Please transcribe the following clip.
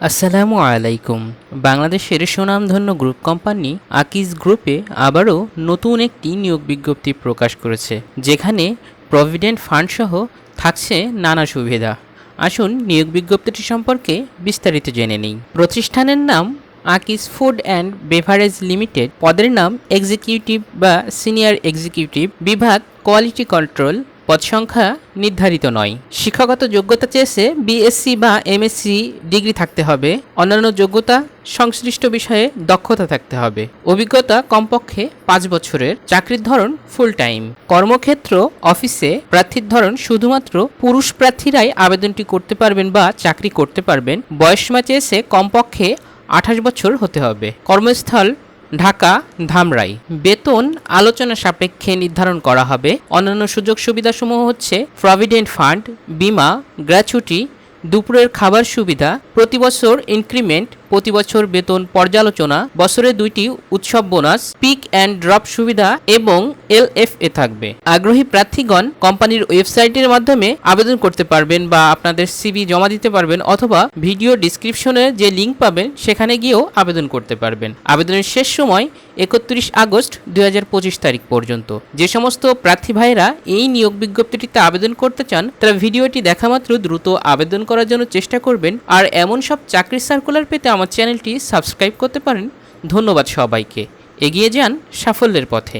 আসসালামু আলাইকুম। বাংলাদেশের সুনামধন্য গ্রুপ কোম্পানি আকিজ গ্রুপে আবারও নতুন একটি নিয়োগ বিজ্ঞপ্তি প্রকাশ করেছে, যেখানে প্রভিডেন্ট ফান্ড সহ থাকছে নানা সুবিধা। আসুন নিয়োগ বিজ্ঞপ্তিটি সম্পর্কে বিস্তারিত জেনে নিই। প্রতিষ্ঠানের নাম Akij food and beverage limited. পদের নাম এক্সিকিউটিভ বা সিনিয়র এক্সিকিউটিভ বিভাগ কোয়ালিটি কন্ট্রোল পদ সংখ্যা নির্ধারিত নয়। শিক্ষাগত যোগ্যতা চেয়েছে বিএসসি বা এমএসসি ডিগ্রি থাকতে হবে। অন্যান্য যোগ্যতা সংশ্লিষ্ট বিষয়ে দক্ষতা থাকতে হবে। অভিজ্ঞতা কমপক্ষে পাঁচ বছরের। চাকরির ধরন ফুল টাইম কর্মক্ষেত্র, অফিসে প্রার্থীর ধরন শুধুমাত্র পুরুষ প্রার্থীরাই আবেদনটি করতে পারবেন বা চাকরি করতে পারবেন। বয়সসীমা চেয়েছে কমপক্ষে আঠাশ বছর হতে হবে। কর্মস্থল ঢাকা, ধামরাই। বেতন আলোচনা সাপেক্ষে নির্ধারণ করা হবে। অন্যান্য সুযোগ সুবিধাসমূহ হচ্ছে প্রভিডেন্ট ফান্ড বিমা গ্র্যাচুটি দুপুরের খাবার সুবিধা, প্রতি বছর ইনক্রিমেন্ট প্রতি বছর বেতন পর্যালোচনা, বছরে দুইটি উৎসব বোনাস, পিক অ্যান্ড ড্রপ সুবিধা এবং এল এফ এ থাকবে। আগ্রহী প্রার্থীগণ কোম্পানির ওয়েবসাইটের মাধ্যমে আবেদন করতে পারবেন বা আপনাদের সিবি জমা দিতে পারবেন অথবা ভিডিও ডিসক্রিপশনে যে লিঙ্ক পাবেন সেখানে গিয়েও আবেদন করতে পারবেন। আবেদনের শেষ সময় একত্রিশ আগস্ট দুই হাজার পঁচিশ তারিখ পর্যন্ত। যে সমস্ত প্রার্থী ভাইরা এই নিয়োগ বিজ্ঞপ্তিটিতে আবেদন করতে চান, তারা ভিডিওটি দেখা মাত্র দ্রুত আবেদন করার জন্য চেষ্টা করবেন। আর এমন সব চাকরির সার্কুলার পেতে আমার চ্যানেলটি সাবস্ক্রাইব করতে পারেন। ধন্যবাদ সবাইকে। এগিয়ে যান সাফল্যের পথে।